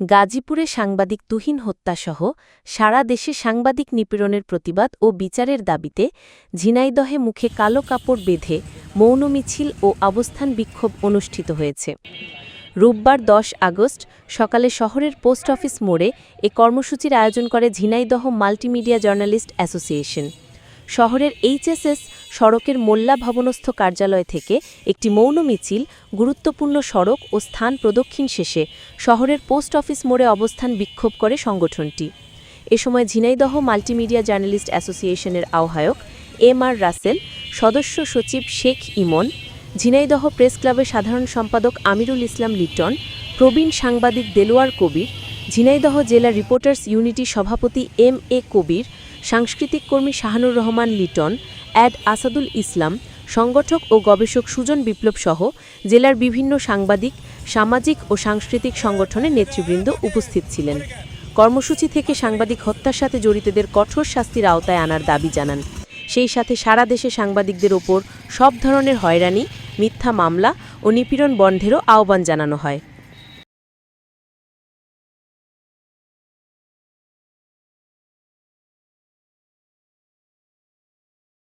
গাজীপুরে সাংবাদিক তুহিন হত্যাসহ সারা দেশে সাংবাদিক নিপীড়নের প্রতিবাদ ও বিচারের দাবিতে ঝিনাইদহে মুখে কালো কাপড় বেঁধে মৌন মিছিল ও অবস্থান বিক্ষোভ অনুষ্ঠিত হয়েছে। রোববার দশ আগস্ট সকালে শহরের পোস্ট অফিস মোড়ে এ কর্মসূচির আয়োজন করে ঝিনাইদহ মাল্টিমিডিয়া জার্নালিস্ট অ্যাসোসিয়েশন। শহরের এইচএসএস সড়কের মোল্লা ভবনস্থ কার্যালয় থেকে একটি মৌন মিছিল, গুরুত্বপূর্ণ সড়ক ও স্থান প্রদক্ষিণ শেষে শহরের পোস্ট অফিস মোড়ে অবস্থান বিক্ষোভ করে সংগঠনটি। এ সময় ঝিনাইদহ মাল্টিমিডিয়া জার্নালিস্ট অ্যাসোসিয়েশনের আহ্বায়ক এম আর রাসেল, সদস্য সচিব শেখ ইমন, ঝিনাইদহ প্রেস ক্লাবের সাধারণ সম্পাদক আমিরুল ইসলাম লিটন, প্রবীণ সাংবাদিক দেলোয়ার কবির, ঝিনাইদহ জেলা রিপোর্টার্স ইউনিটি সভাপতি এম এ কবির সাংস্কৃতিক কর্মী শাহানুর রহমান লিটন, অ্যাড আসাদুল ইসলাম, সংগঠক ও গবেষক সুজন বিপ্লব সহ জেলার বিভিন্ন সাংবাদিক, সামাজিক ও সাংস্কৃতিক সংগঠনের নেতৃবৃন্দ উপস্থিত ছিলেন। কর্মসূচি থেকে সাংবাদিক হত্যার সাথে জড়িতদের কঠোর শাস্তির আওতায় আনার দাবি জানান। সেই সাথে সারা দেশে সাংবাদিকদের ওপর সব ধরনের হয়রানি, মিথ্যা মামলা ও নিপীড়ন বন্ধেরও আহ্বান জানানো হয়।